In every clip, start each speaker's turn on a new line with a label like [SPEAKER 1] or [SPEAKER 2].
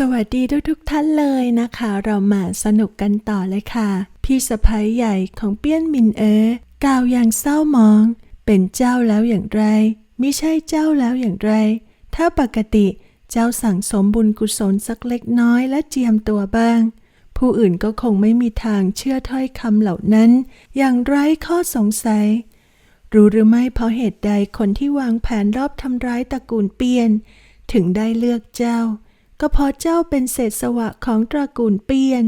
[SPEAKER 1] สวัสดีทุกทุกท่านเลยนะคะ เรามาสนุกกันต่อเลยค่ะ พี่สะพ้ยใหญ่ของเปี้ยนมินเอ๋กล่าวอย่างเศร้ามอง เป็นเจ้าแล้วอย่างไรไม่ใช่เจ้าแล้วอย่างไร ถ้าปกติเจ้าสั่งสมบุญกุศลสักเล็กน้อยและเจียมตัวบ้าง ผู้อื่นก็คงไม่มีทางเชื่อถ้อยคำเหล่านั้น อย่างไร้ข้อสงสัย รู้หรือไม่เพราะเหตุใดคนที่วางแผนรอบทำร้ายตระกูลเปียน ถึงได้เลือกเจ้า ก็พราะเจ้าเป็นเศษสวะของตระกูลเปียน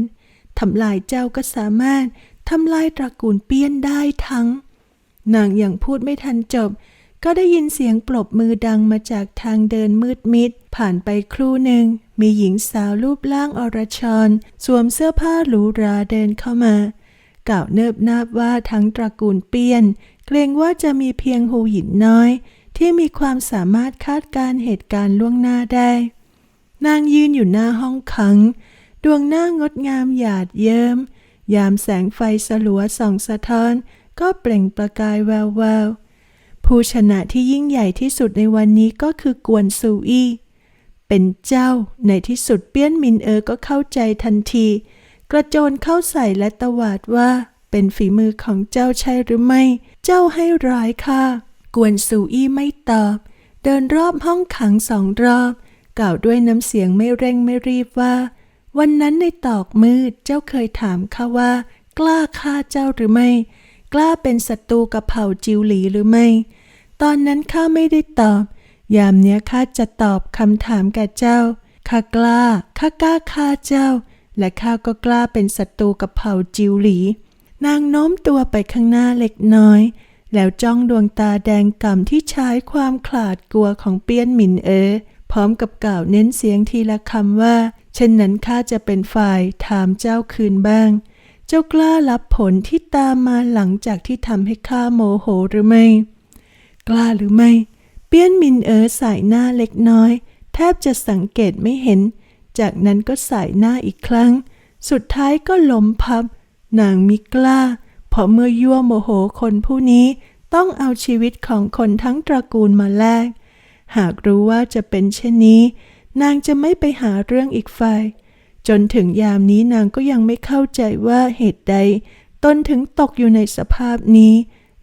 [SPEAKER 1] ทำลายเจ้าก็สามารถทำลายตระกูลเปียนได้ทั้ง นางยังพูดไม่ทันจบ ก็ได้ยินเสียงปรบมือดังมาจากทางเดินมืดมิด ผ่านไปครู่หนึ่ง มีหญิงสาวรูปร่างอรชร สวมเสื้อผ้าหรูหราเดินเข้ามากล่าวเนิบนาบว่าทั้งตระกูลเปียน เกรงว่าจะมีเพียงหูหินน้อย ที่มีความสามารถคาดการเหตุการณ์ล่วงหน้าได้ นางยืนอยู่หน้าห้องขัง ดวงหน้างดงามหยาดเยิ้ม ยามแสงไฟสลัวส่องสะท้อน ก็เปล่งประกายแวววาวผู้ชนะที่ยิ่งใหญ่ที่สุดในวันนี้ก็คือกวนซูอี้ เป็นเจ้าในที่สุดเปี้ยนมินเออก็เข้าใจทันที กระโจนเข้าใส่และตวาดว่า เป็นฝีมือของเจ้าใช่หรือไม่ เจ้าให้ร้ายค่ะ กวนซูอี้ไม่ตอบ เดินรอบห้องขังสองรอบ กล่าวด้วยน้ำเสียงไม่เร่งไม่รีบว่า วันนั้นในตอกมืดเจ้าเคยถามข้าว่า กล้าฆ่าเจ้าหรือไม่ กล้าเป็นศัตรูกับเผ่าจิวหลีหรือไม่ ตอนนั้นข้าไม่ได้ตอบ ยามเนี้ยข้าจะตอบคำถามแก่เจ้าข้ากล้าข้ากล้าฆ่าเจ้า และข้าก็กล้าเป็นศัตรูกับเผ่าจิวหลี นางโน้มตัวไปข้างหน้าเล็กน้อยแล้วจ้องดวงตาแดงก่ำที่ใช้ความขลาดกลัวของเปี้ยนหมินเออ พร้อมกับกล่าวเน้นเสียงทีละคำว่า เช่นนั้นข้าจะเป็นฝ่ายถามเจ้าคืนบ้าง เจ้ากล้ารับผลที่ตามมาหลังจากที่ทำให้ข้าโมโหหรือไม่ กล้าหรือไม่ เปี้ยนมินเอ๋อสายหน้าเล็กน้อย แทบจะสังเกตไม่เห็น จากนั้นก็สายหน้าอีกครั้ง สุดท้ายก็ล้มพับ นางมิกล้า เพราะเมื่อยั่วโมโหคนผู้นี้ต้องเอาชีวิตของคนทั้งตระกูลมาแลก หากรู้ว่าจะเป็นเช่นนี้ นางจะไม่ไปหาเรื่องอีกฝ่าย จนถึงยามนี้นางก็ยังไม่เข้าใจว่าเหตุใด ตนถึงตกอยู่ในสภาพนี้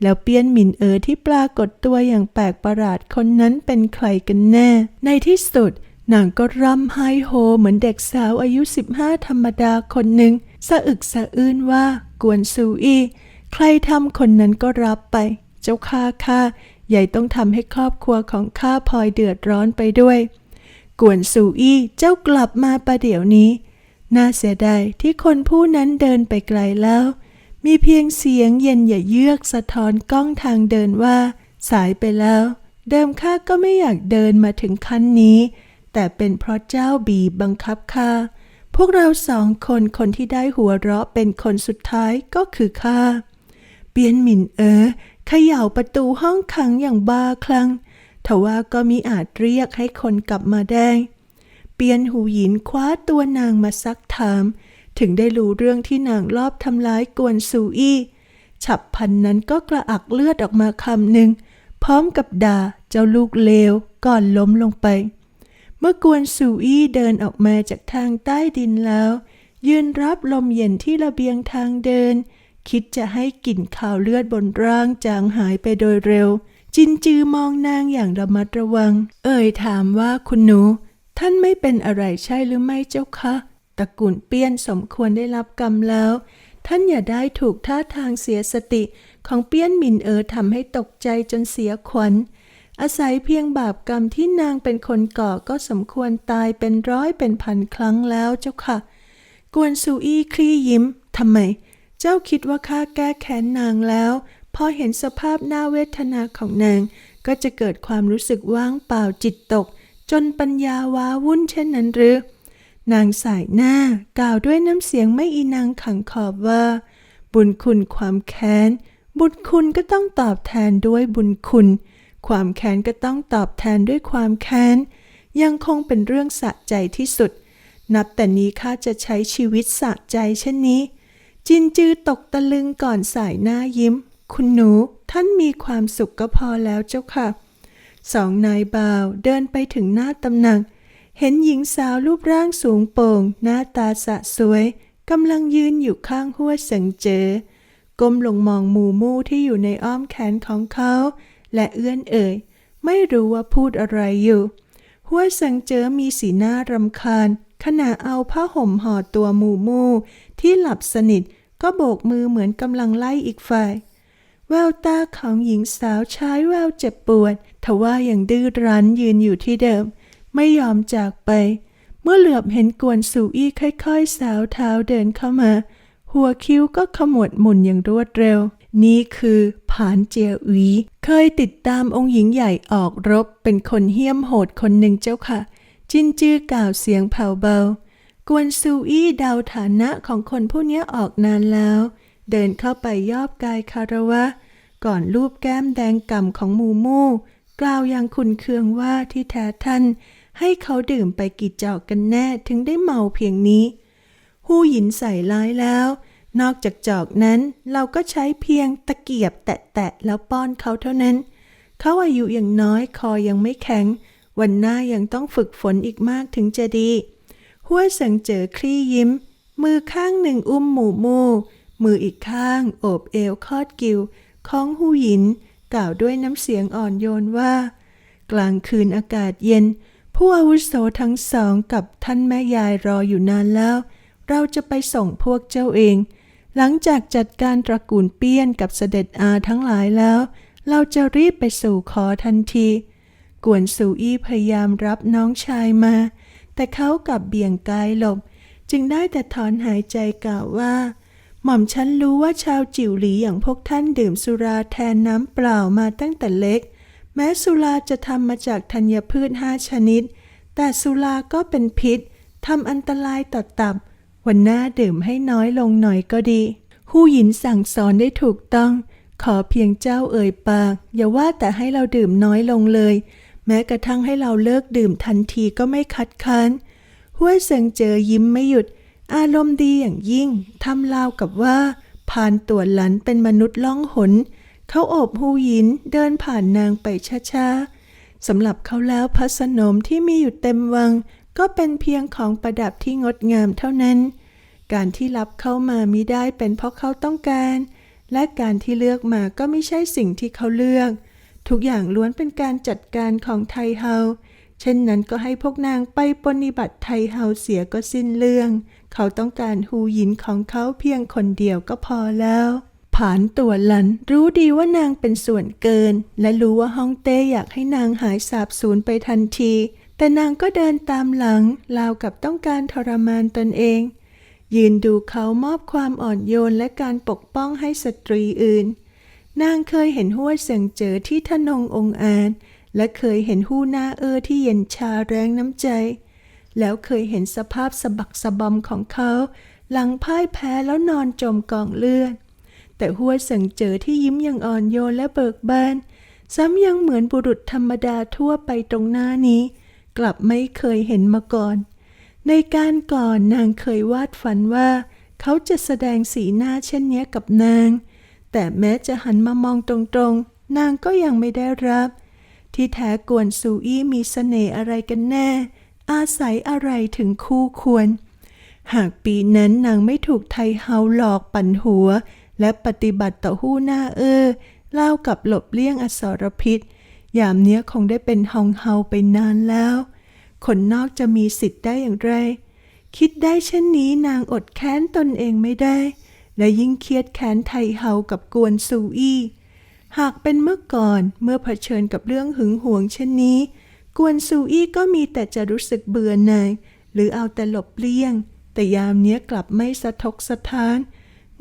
[SPEAKER 1] แล้วเปี้ยนหมินเอ๋อที่ปรากฏตัวอย่างแปลกประหลาดคนนั้นเป็นใครกันแน่ ในที่สุดนางก็ร่ำไห้โฮเหมือนเด็กสาวอายุ 15 ธรรมดาคนหนึ่งสะอึกสะอื้นว่ากวนซูอี้ใครทำคนนั้นก็รับไป เจ้าข้าข้า ใหญ่ต้องทำให้ครอบครัวของข้าพลอยเดือดร้อนไปด้วย กวนซูอี้เจ้ากลับมาประเดี๋ยวนี้ น่าเสียดายที่คนผู้นั้นเดินไปไกลแล้ว มีเพียงเสียงเย็นอย่าเยือกสะท้อนกล้องทางเดินว่า สายไปแล้ว เดิมข้าก็ไม่อยากเดินมาถึงขั้นนี้ แต่เป็นเพราะเจ้าบีบบังคับข้าพวกเราสองคนคนที่ได้หัวเราะเป็นคนสุดท้ายก็คือข้า เปียนหมินเอ๋อ เขย่าประตูห้องขังอย่างบ้าคลั่งทว่าก็มิอาจเรียกให้คนกลับมาได้ เปียนหูหยินคว้าตัวนางมาซักถาม ถึงได้รู้เรื่องที่นางลอบทำร้ายกวนซูอี้ฉับพันนั้นก็กระอักเลือดออกมาคำหนึ่ง พร้อมกับด่าเจ้าลูกเลวก่อนล้มลงไป เมื่อกวนซูอี้เดินออกมาจากทางใต้ดินแล้ว ยืนรับลมเย็นที่ระเบียงทางเดิน คิดจะให้กลิ่นข่าวเลือดบนร่างจางหายไปโดยเร็ว จินจือมองนางอย่างระมัดระวัง เอ่ยถามว่าคุณหนู ท่านไม่เป็นอะไรใช่หรือไม่เจ้าคะตระกูลเปี้ยนสมควรได้รับกรรมแล้ว ท่านอย่าได้ถูกท่าทางเสียสติ ของเปี้ยนหมินเออทำให้ตกใจจนเสียขวัญอาศัยเพียงบาปกรรมที่นางเป็นคนก่อก็สมควรตายเป็นร้อยเป็นพันครั้งแล้วเจ้าค่ะ กวนซูอี้คลี่ยิ้มทำไม เจ้าคิดว่าข้าแก้แค้นนางแล้ว พอเห็นสภาพหน้าเวทนาของนาง ก็จะเกิดความรู้สึกว่างเปล่าจิตตก จนปัญญาว้าวุ่นเช่นนั้นหรือ นางสายหน้ากล่าวด้วยน้ำเสียงไม่อีนางขังขอบว่า บุญคุณความแค้น บุญคุณก็ต้องตอบแทนด้วยบุญคุณ ความแค้นก็ต้องตอบแทนด้วยความแค้น ยังคงเป็นเรื่องสะใจที่สุด นับแต่นี้ข้าจะใช้ชีวิตสะใจเช่นนี้ จินจือตกตะลึงก่อนสายหน้ายิ้ม คุณหนูท่านมีความสุขก็พอแล้วเจ้าค่ะ สองนายบ่าวเดินไปถึงหน้าตำหนัก เห็นหญิงสาวรูปร่างสูงโป่ง หน้าตาสะสวยกำลังยืนอยู่ข้างหัวเสิงเจอก้มลงมองหมูมูที่อยู่ในอ้อมแขนของเขา และเอื้อนเอ่ย ไม่รู้ว่าพูดอะไรอยู่ หัวเสิงเจอมีสีหน้ารำคาญขณะเอาผ้าห่มห่อตัวหมูมู ที่หลับสนิทก็โบกมือเหมือนกำลังไล่อีกฝ่าย แววตาของหญิงสาวใช้แววเจ็บปวด ทว่ายังดื้อรั้นยืนอยู่ที่เดิม ไม่ยอมจากไป เมื่อเหลือบเห็นกวนสูอี้ค่อยๆ สาวเท้าเดินเข้ามา หัวคิ้วก็ขมวดหมุนอย่างรวดเร็ว นี่คือผานเจียอุยเคยติดตามองค์หญิงใหญ่ออกรบ เป็นคนเหี้ยมโหดคนหนึ่งเจ้าค่ะ จินจื้อกล่าวเสียงแผ่วเบา กวนซูอี้เดาฐานะของคนผู้นี้ออกนานแล้ว เดินเข้าไปยอบกายคารวะ ก่อนลูบแก้มแดงก่ำของมูมู กล่าวอย่างขุนเคืองว่าที่แท้ท่าน ให้เขาดื่มไปกี่จอกกันแน่ถึงได้เมาเพียงนี้ หูหยินใส่ร้ายแล้ว นอกจากจอกนั้นเราก็ใช้เพียงตะเกียบแตะๆแล้วป้อนเขาเท่านั้น เขาอายุยังน้อยคอยังไม่แข็ง วันหน้ายังต้องฝึกฝนอีกมากถึงจะดี หัวเสังเจอคลี่ยิ้ม มือข้างหนึ่งอุ้มหมู่มูมืออีกข้างโอบเอวคอดกิวของหูหยิน กล่าวด้วยน้ำเสียงอ่อนโยนว่า กลางคืนอากาศเย็น ผู้อาวุโสทั้งสองกับท่านแม่ยายรออยู่นานแล้ว เราจะไปส่งพวกเจ้าเอง หลังจากจัดการตระกูลเปี้ยนกับเสด็จอาทั้งหลายแล้ว เราจะรีบไปสู่ขอทันที กวนสูอี้พยายามรับน้องชายมา แต่เขากลับเบี่ยงกายหลบ จึงได้แต่ถอนหายใจกล่าวว่า หม่อมฉันรู้ว่าชาวจิ๋วหลีอย่างพวกท่านดื่มสุราแทนน้ำเปล่ามาตั้งแต่เล็ก แม้สุราจะทำมาจากธัญพืชห้าชนิด แต่สุราก็เป็นพิษทำอันตรายต่อตับ วันหน้าดื่มให้น้อยลงหน่อยก็ดี หูหยินสั่งสอนได้ถูกต้อง ขอเพียงเจ้าเอ่ยปาก อย่าว่าแต่ให้เราดื่มน้อยลงเลย แม้กระทั่งให้เราเลิกดื่มทันทีก็ไม่คัดค้านห้วยเซิงเจอยิ้มไม่หยุด อารมณ์ดีอย่างยิ่งทำราวกับว่าผ่านตัวหลันเป็นมนุษย์ล่องหน เขาโอบหูยินเดินผ่านนางไปช้าๆสำหรับเขาแล้วพระสนมที่มีอยู่เต็มวัง ก็เป็นเพียงของประดับที่งดงามเท่านั้น การที่รับเข้ามามิได้เป็นเพราะเขาต้องการ และการที่เลือกมาก็ไม่ใช่สิ่งที่เขาเลือก ทุกอย่างล้วนเป็นการจัดการของไทเฮา เช่นนั้นก็ให้พวกนางไปปฏิบัติไทเฮาเสียก็สิ้นเรื่อง เขาต้องการฮูหยินของเขาเพียงคนเดียวก็พอแล้วผานตัวหลันรู้ดีว่านางเป็นส่วนเกิน และรู้ว่าฮ่องเต้อยากให้นางหายสาบสูญไปทันที แต่นางก็เดินตามหลังราวกับต้องการทรมานตนเอง ยืนดูเขามอบความอ่อนโยนและการปกป้องให้สตรีอื่น นางเคยเห็นห้วยเสียงเจอที่ทนงองอาจและเคยเห็นหู้หน้าเออที่เย็นชาแรงน้ำใจ แล้วเคยเห็นสภาพสะบักสะบอมของเขา หลังพ่ายแพ้แล้วนอนจมกองเลือด แต่ห้วยเสิงเจอที่ยิ้มอย่างอ่อนโยนและเบิกบานซ้ำยังเหมือนบุรุษธรรมดาทั่วไปตรงหน้านี้ กลับไม่เคยเห็นมาก่อน ในการก่อนนางเคยวาดฝันว่า เขาจะแสดงสีหน้าเช่นนี้กับนาง แต่แม้จะหันมามองตรงๆ นางก็ยังไม่ได้รับ ที่แท้กวนซูอี้มีเสน่ห์อะไรกันแน่ อาศัยอะไรถึงคู่ควร หากปีนั้นนางไม่ถูกไทเฮาหลอกปั่นหัว และปฏิบัติต่อหู้หน้าเออเล่ากับหลบเลี่ยงอสรพิษ ยามเนี้ยคงได้เป็นฮองเฮาไปนานแล้ว คนนอกจะมีสิทธิ์ได้อย่างไร คิดได้เช่นนี้นางอดแค้นตนเองไม่ได้ และยิ่งเครียดแค้นไทเฮากับกวนซูอี้ หากเป็นเมื่อก่อนเมื่อเผชิญกับเรื่องหึงหวงเช่นนี้ กวนซูอี้ก็มีแต่จะรู้สึกเบื่อหน่ายหรือเอาแต่หลบเลี่ยง แต่ยามเนี้ยกลับไม่สะทกสะท้าน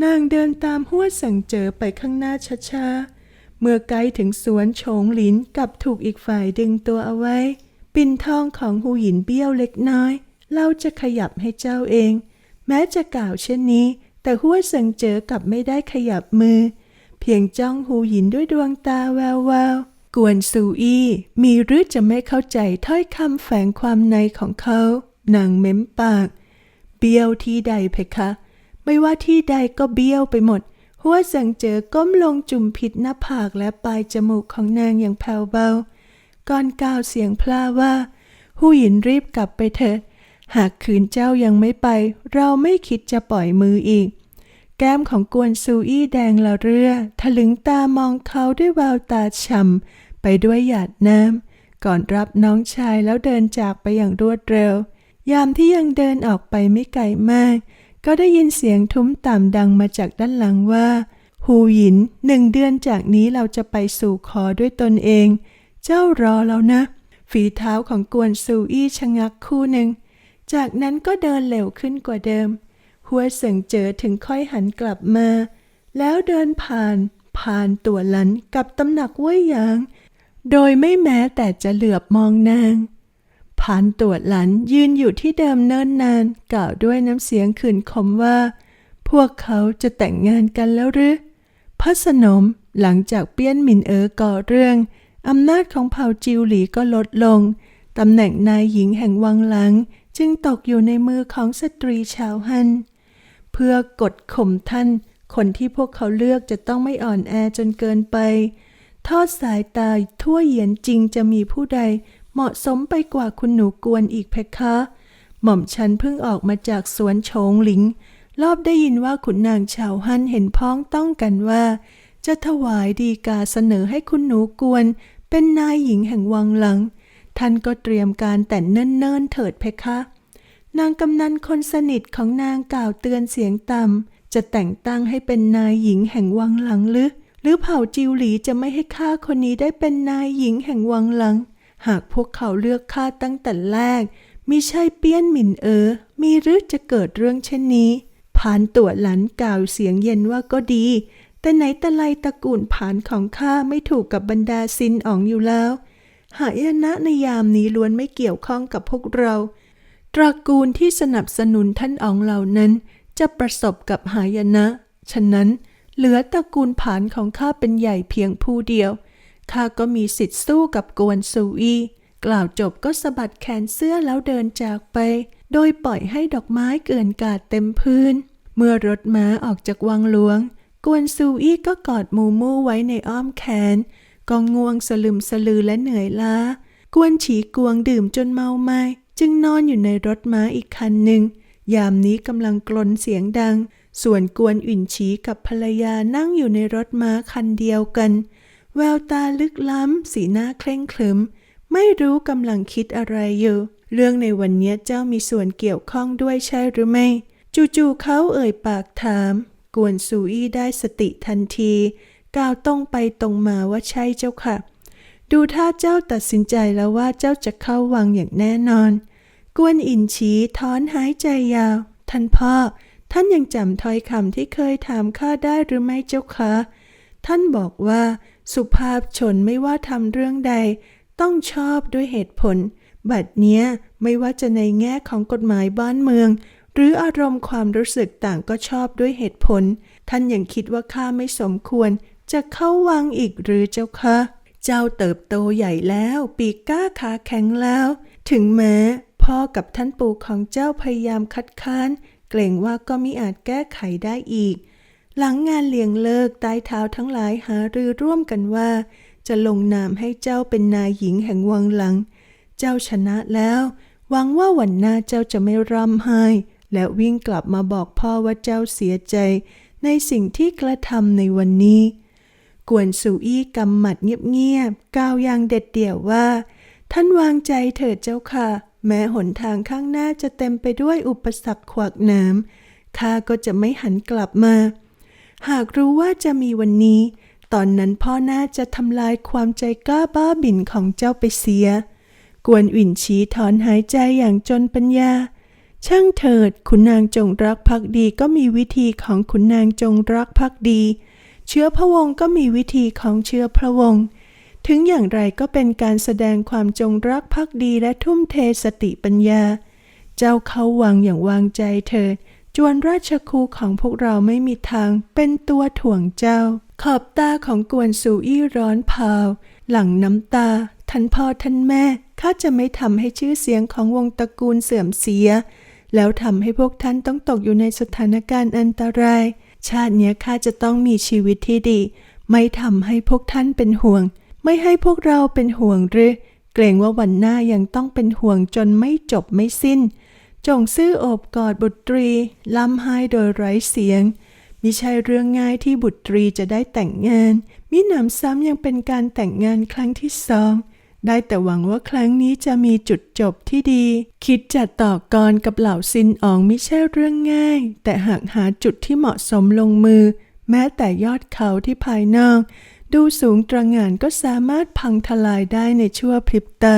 [SPEAKER 1] นางเดินตามหัวสั่งเจอไปข้างหน้าช้าๆ เมื่อใกล้ถึงสวนโฉงหลินกับถูกอีกฝ่ายดึงตัวเอาไว้ ปิ่นทองของหูหยินเบี้ยวเล็กน้อย เราจะขยับให้เจ้าเอง แม้จะกล่าวเช่นนี้ แต่หัวสังเจอกลับไม่ได้ขยับมือ เพียงจ้องหูหยินด้วยดวงตาแวววาวกวนซูอี้มีหรือจะไม่เข้าใจถ้อยคำแฝงความในของเขานางเม้มปาก เบี้ยวที่ใดเพคะ ไม่ว่าที่ใดก็เบี้ยวไปหมด หัวสังเจอก้มลงจุ่มผิดหน้าผากและปลายจมูกของนางอย่างแผ่วเบา ก่อนกล่าวเสียงพลาว่า หูหยินรีบกลับไปเถิด หากคืนเจ้ายังไม่ไป เราไม่คิดจะปล่อยมืออีก แก้มของกวนซูอี้แดงละเรือ ถลึงตามองเขาด้วยแววตาฉ่ำไปด้วยหยาดน้ำก่อนรับน้องชายแล้วเดินจากไปอย่างรวดเร็ว ยามที่ยังเดินออกไปไม่ไกลมาก ก็ได้ยินเสียงทุ้มต่ำดังมาจากด้านหลังว่าหูหยินหนึ่งเดือนจากนี้เราจะไปสู่ขอด้วยตนเอง เจ้ารอแล้วนะ ฝีเท้าของกวนซูอี้ชะงักคู่หนึ่ง จากนั้นก็เดินเร็วขึ้นกว่าเดิม หัวเสิงเจอถึงค่อยหันกลับมา แล้วเดินผ่าน ผ่านตัวหลันกับตำหนักเว่ยหยาง โดยไม่แม้แต่จะเหลือบมองนาง ผ่านตัวหลันยืนอยู่ที่เดิมเนิ่นนาน กล่าวด้วยน้ำเสียงขื่นขมว่า พวกเขาจะแต่งงานกันแล้วหรือพระสนมหลังจากเปี้ยนหมินเอ๋อก่อเรื่องอำนาจของเผ่าจิวหลีก็ลดลงตำแหน่งนายหญิงแห่งวังหลัง จึงตกอยู่ในมือของสตรีชาวฮัน เพื่อกดข่มท่าน คนที่พวกเขาเลือกจะต้องไม่อ่อนแอจนเกินไป ทอดสายตายทั่วเหยียนจริงจะมีผู้ใดเหมาะสมไปกว่าคุณหนูกวนอีกเพคะ หม่อมฉันเพิ่งออกมาจากสวนโฉงหลิง รอบได้ยินว่าขุนนางชาวฮั่นเห็นพ้องต้องกันว่า จะถวายดีกาเสนอให้คุณหนูกวน เป็นนายหญิงแห่งวังหลัง ท่านก็เตรียมการแต่เนิ่นๆเถิดเพคะ นางกำนันคนสนิทของนางกล่าวเตือนเสียงต่ำจะแต่งตั้งให้เป็นนายหญิงแห่งวังหลังหรือหรือเผ่าจิวหลีจะไม่ให้ข้าคนนี้ได้เป็นนายหญิงแห่งวังหลัง หากพวกเขาเลือกข้าตั้งแต่แรกมิใช่เปี้ยนหมินเออ มีหรือจะเกิดเรื่องเช่นนี้ผานตัวหลันกล่าวเสียงเย็นว่าก็ดี แต่ไหนแต่ไรตระกูลผานของข้าไม่ถูกกับบรรดาซินอ๋องอยู่แล้ว หายนะในยามนี้ล้วนไม่เกี่ยวข้องกับพวกเรา ตระกูลที่สนับสนุนท่านอองเหล่านั้น จะประสบกับหายนะ ฉะนั้น เหลือตระกูลผานของข้าเป็นใหญ่เพียงผู้เดียว ข้าก็มีสิทธิ์สู้กับกวนซูอีกล่าวจบก็สะบัดแขนเสื้อแล้วเดินจากไป โดยปล่อยให้ดอกไม้เกลื่อนกาดเต็มพื้น เมื่อรถม้าออกจากวังหลวง กวนซูอี้ก็กอดมูมูไว้ในอ้อมแขน ก็ง่วงสลึมสลือและเหนื่อยล้า กวนฉีกวงดื่มจนเมาไม้จึงนอนอยู่ในรถม้าอีกคันหนึ่ง ยามนี้กำลังกลนเสียงดัง ส่วนกวนอุ่นฉีกับภรรยานั่งอยู่ในรถม้าคันเดียวกัน แววตาลึกล้ำ สีหน้าเคร่งขรึม ไม่รู้กำลังคิดอะไรอยู่ เรื่องในวันนี้เจ้ามีส่วนเกี่ยวข้องด้วยใช่หรือไม่ จู่ๆเขาเอ่ยปากถาม กวนซูอี้ได้สติทันที กล่าวตรงไปตรงมาว่าใช่เจ้าค่ะ ดูถ้าเจ้าตัดสินใจแล้วว่าเจ้าจะเข้าวังอย่างแน่นอน กวนอินฉีถอนหายใจยาว ท่านพ่อ ท่านยังจำถ้อยคำที่เคยถามข้าได้หรือไม่เจ้าคะ ท่านบอกว่า สุภาพชนไม่ว่าทำเรื่องใด ต้องชอบด้วยเหตุผล บัดเนี้ยไม่ว่าจะในแง่ของกฎหมายบ้านเมืองหรืออารมณ์ความรู้สึกต่างก็ชอบด้วยเหตุผล ท่านยังคิดว่าข้าไม่สมควร จะเข้าวังอีกหรือเจ้าคะเจ้าเติบโตใหญ่แล้ว ปีกก้าขาแข็งแล้ว ถึงแม้พ่อกับท่านปู่ของเจ้าพยายามคัดค้าน เกรงว่าก็มิอาจแก้ไขได้อีก หลังงานเลี้ยงเลิกใต้เท้าทั้งหลายหารือร่วมกันว่า จะลงนามให้เจ้าเป็นนายหญิงแห่งวังหลัง เจ้าชนะแล้วหวังว่าวันหน้าเจ้าจะไม่ร่ำไห้ และวิ่งกลับมาบอกพ่อว่าเจ้าเสียใจ ในสิ่งที่กระทำในวันนี้ กวนสุอี้กำหมัดเงียบๆกล่าวอย่างเด็ดเดี่ยวว่า ท่านวางใจเถิดเจ้าค่ะ แม้หนทางข้างหน้าจะเต็มไปด้วยอุปสรรคขวากหนามข้าก็จะไม่หันกลับมา หากรู้ว่าจะมีวันนี้ ตอนนั้นพ่อน่าจะทำลายความใจกล้าบ้าบิ่นของเจ้าไปเสีย กวนหวินชีถอนหายใจอย่างจนปัญญา ช่างเถิดขุนนางจงรักภักดีก็มีวิธีของขุนนางจงรักภักดี เชื้อพระวงศ์ก็มีวิธีของเชื้อพระวงศ์ถึงอย่างไรก็เป็นการแสดงความจงรักภักดีและทุ่มเทสติปัญญา เจ้าเขาวังอย่างวางใจเถิดจวนราชคูของพวกเราไม่มีทางเป็นตัวถ่วงเจ้า ขอบตาของกวนสูอี้ร้อนเผาหลังน้ำตา ท่านพ่อท่านแม่ข้าจะไม่ทำให้ชื่อเสียงของวงตระกูลเสื่อมเสีย แล้วทำให้พวกท่านต้องตกอยู่ในสถานการณ์อันตราย ชาติเนี้ยข้าจะต้องมีชีวิตที่ดี ไม่ทำให้พวกท่านเป็นห่วง ไม่ให้พวกเราเป็นห่วงหรือ เกรงว่าวันหน้ายังต้องเป็นห่วงจนไม่จบไม่สิ้น จงซื่อโอบกอดบุตรีล่ำไห้โดยไร้เสียงมิใช่เรื่องง่ายที่บุตรีจะได้แต่งงานมิหนำซ้ำยังเป็นการแต่งงานครั้งที่สอง ได้แต่หวังว่าครั้งนี้จะมีจุดจบที่ดี คิดจะต่อกรกับเหล่าซินอองไม่ใช่เรื่องง่าย แต่หากหาจุดที่เหมาะสมลงมือ แม้แต่ยอดเขาที่ภายนอก ดูสูงตระหง่านก็สามารถพังทลายได้ในชั่วพริบตา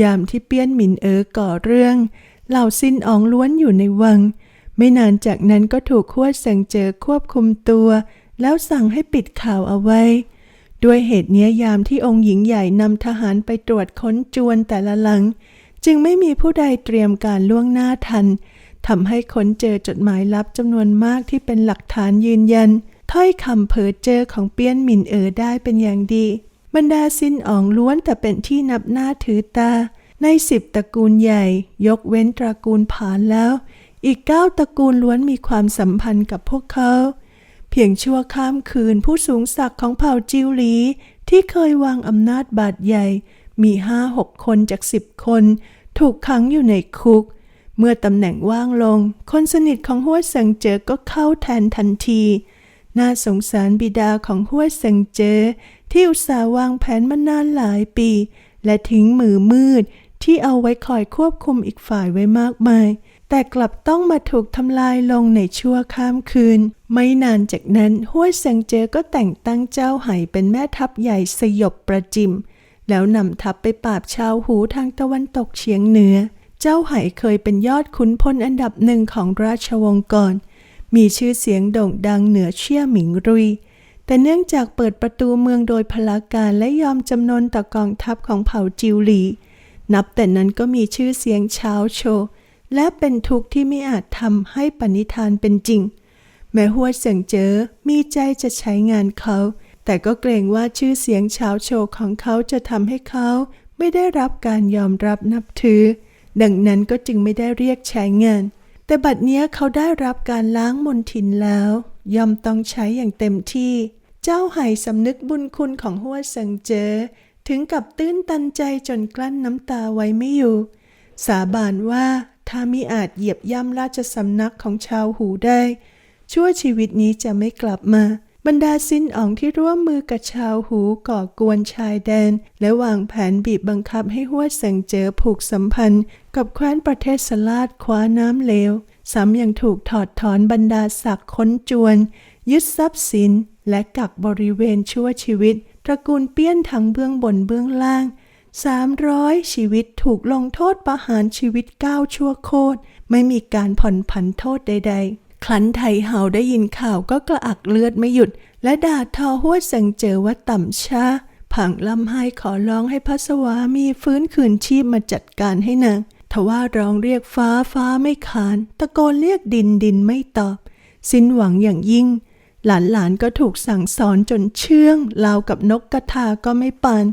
[SPEAKER 1] ยามที่เปี้ยนหมินเอ๋อก่อเรื่อง เหล่าซินอองล้วนอยู่ในวัง ไม่นานจากนั้นก็ถูกขั้วเซิงเจอควบคุมตัว แล้วสั่งให้ปิดข่าวเอาไว้ ด้วยเหตุเนี้ยยามที่องค์หญิงใหญ่นำทหารไปตรวจค้นจวนแต่ละหลัง จึงไม่มีผู้ใดเตรียมการล่วงหน้าทันทำให้ค้นเจอจดหมายลับจำนวนมากที่เป็นหลักฐานยืนยัน ถ้อยคำเผอเจอของเปี้ยนหมินเอ๋อได้เป็นอย่างดี บรรดาซินอองล้วนแต่เป็นที่นับหน้าถือตา ในสิบตระกูลใหญ่ ยกเว้นตระกูลผานแล้ว อีกเก้าตระกูลล้วนมีความสัมพันธ์กับพวกเขา เพียงชั่วข้ามคืนผู้สูงศักดิ์ของเผ่าจิวหลี ที่เคยวางอำนาจบาดใหญ่ มีห้าหกคนจากสิบคน ถูกขังอยู่ในคุก เมื่อตำแหน่งว่างลง คนสนิทของห้วเซิงเจอก็เข้าแทนทันที น่าสงสารบิดาของห้วเซิงเจอที่อุตส่าห์วางแผนมานานหลายปี และทิ้งมือมืดที่เอาไว้คอยควบคุมอีกฝ่ายไว้มากมาย แต่กลับต้องมาถูกทำลายลงในชั่วข้ามคืน ไม่นานจากนั้นห้วยเซิงเจอก็แต่งตั้งเจ้าไห่เป็นแม่ทัพใหญ่สยบประจิม แล้วนำทัพไปปราบชาวหูทางตะวันตกเฉียงเหนือ เจ้าไห่เคยเป็นยอดขุนพลอันดับหนึ่งของราชวงศ์ก่อน มีชื่อเสียงโด่งดังเหนือเชี่ยหมิงรุย แต่เนื่องจากเปิดประตูเมืองโดยพลาการและยอมจำนนต่อกองทัพของเผ่าจิวหลี นับแต่นั้นก็มีชื่อเสียงเช้าโชว และเป็นทุกข์ที่ไม่อาจทำให้ปณิธานเป็นจริง แม้หัวเสิงเจอมีใจจะใช้งานเขา แต่ก็เกรงว่าชื่อเสียงเช้าโชว์ของเขาจะทำให้เขาไม่ได้รับการยอมรับนับถือ ดังนั้นก็จึงไม่ได้เรียกใช้งาน แต่บัดเนี้ยเขาได้รับการล้างมนทินแล้ว ย่อมต้องใช้อย่างเต็มที่ เจ้าไห่สำนึกบุญคุณของหัวเซิงเจอถึงกับตื้นตันใจจนกลั้นน้ำตาไว้ไม่อยู่ สาบานว่า ถ้ามิอาจเหยียบย่ำราชสำนักของชาวหูได้ ชั่วชีวิตนี้จะไม่กลับมา บรรดาสินอองที่ร่วมมือกับชาวหูก่อกวนชายแดน และวางแผนบีบบังคับให้หัวเสิงเจอผูกสัมพันธ์ กับแคว้นประเทศสลาดคว้าน้ำเลวซ้ำยังถูกถอดถอนบรรดาศักดิ์ค้นจวน ยึดทรัพย์สิน และกักบริเวณชั่วชีวิต ตระกูลเปี้ยนทั้งเบื้องบนเบื้องล่าง สามร้อยชีวิตถูกลงโทษประหารชีวิตเก้าชั่วโคตร ไม่มีการผ่อนผันโทษใด ๆ คลันไทเฮาได้ยินข่าวก็กระอักเลือดไม่หยุด และด่าทอหัวเสิงเจอว่าต่ำช้าผังลำไห้ขอร้องให้พระสวามีฟื้นคืนชีพมาจัดการให้นางทว่าร้องเรียกฟ้าฟ้าไม่ขาน ตะโกนเรียกดินดินไม่ตอบ สิ้นหวังอย่างยิ่ง หลานหลานๆก็ถูกสั่งสอนจนเชื่องราวกับนกกระทาก็ไม่ปาน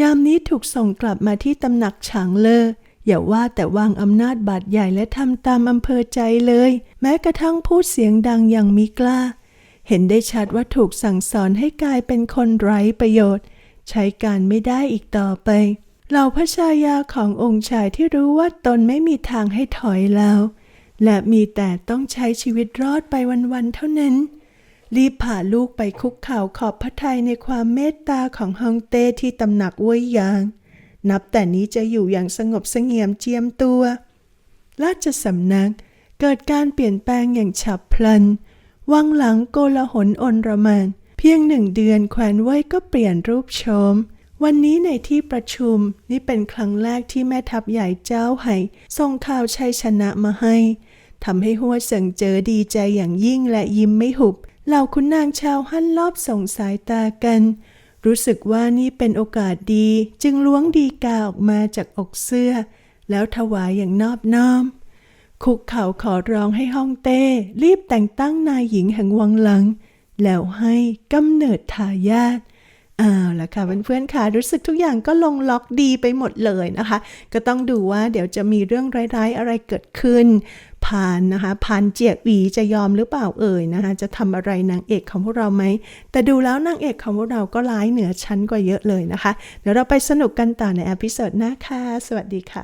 [SPEAKER 1] ยามนี้ถูกส่งกลับมาที่ตำหนักฉางเลออย่าว่าแต่วางอำนาจบาดใหญ่และทำตามอำเภอใจเลย แม้กระทั่งพูดเสียงดังอย่างมีกล้า เห็นได้ชัดว่าถูกสั่งสอนให้กลายเป็นคนไร้ประโยชน์ ใช้การไม่ได้อีกต่อไป เหล่าพระชายาขององค์ชายที่รู้ว่าตนไม่มีทางให้ถอยแล้ว และมีแต่ต้องใช้ชีวิตรอดไปวันๆเท่านั้น รีบพาลูกไปคุกเข่าขอบพระทัยในความเมตตาของฮองเต้ที่ตำหนักเว้ยยาง นับแต่นี้จะอยู่อย่างสงบเสงี่ยมเจียมตัว ราชสำนักเกิดการเปลี่ยนแปลงอย่างฉับพลัน วังหลังโกลาหลอนรมานเพียงหนึ่งเดือนแขวนไว้ก็เปลี่ยนรูปโฉมวันนี้ในที่ประชุมนี่เป็นครั้งแรกที่แม่ทัพใหญ่เจ้าไห่ส่งข่าวชัยชนะมาให้ทำให้หัวเสิงเจอดีใจอย่างยิ่งและยิ้มไม่หุบ เหล่าคุณนางชาวฮั่นรอบส่งสายตากัน รู้สึกว่านี่เป็นโอกาสดีจึงล้วงดีกาออกมาจากอกเสื้อ แล้วถวายอย่างนอบน้อม คุกเข่าขอร้องให้ฮ่องเต้ รีบแต่งตั้งนายหญิงแห่งวังหลัง แล้วให้กำเนิดทายาทอ้าวแล้วค่ะเพื่อนๆค่ะรู้สึกทุกอย่างก็ลงล็อกดีไปหมดเลยนะคะ ก็ต้องดูว่าเดี๋ยวจะมีเรื่องร้ายๆอะไรเกิดขึ้น พานนะคะ พานเจียหวีจะยอมหรือเปล่าเอ่ยนะคะ จะทำอะไรนางเอกของพวกเราไหม แต่ดูแล้วนางเอกของพวกเราก็ร้ายเหนือชั้นกว่าเยอะเลยนะคะ เดี๋ยวเราไปสนุกกันต่อในอพิโซดหน้าค่ะ สวัสดีค่ะ